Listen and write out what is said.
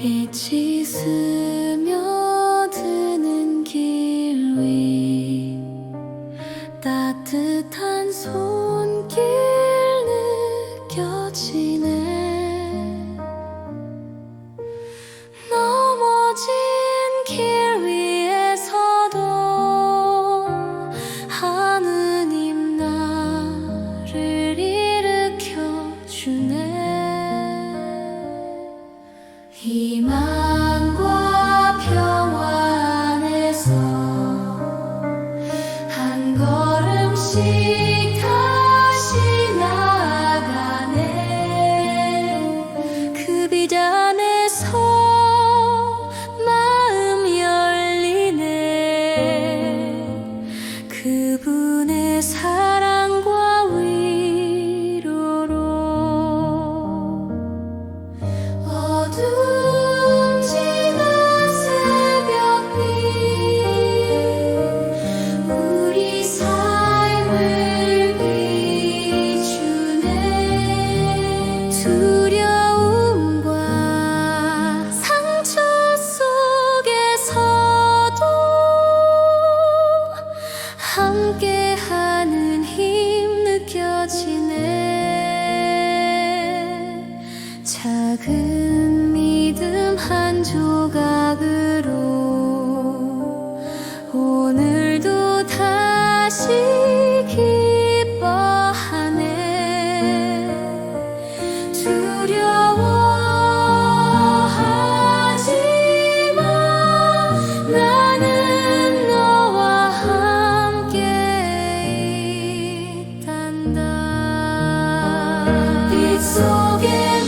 빛이 스며드는 길 위 따뜻한 손길 느껴지네. 희망과 평안에서 한 걸음씩 to 조각으로 오늘도 다시 기뻐하네. 두려워하지 마 나는 너와 함께 있단다. 빛 속에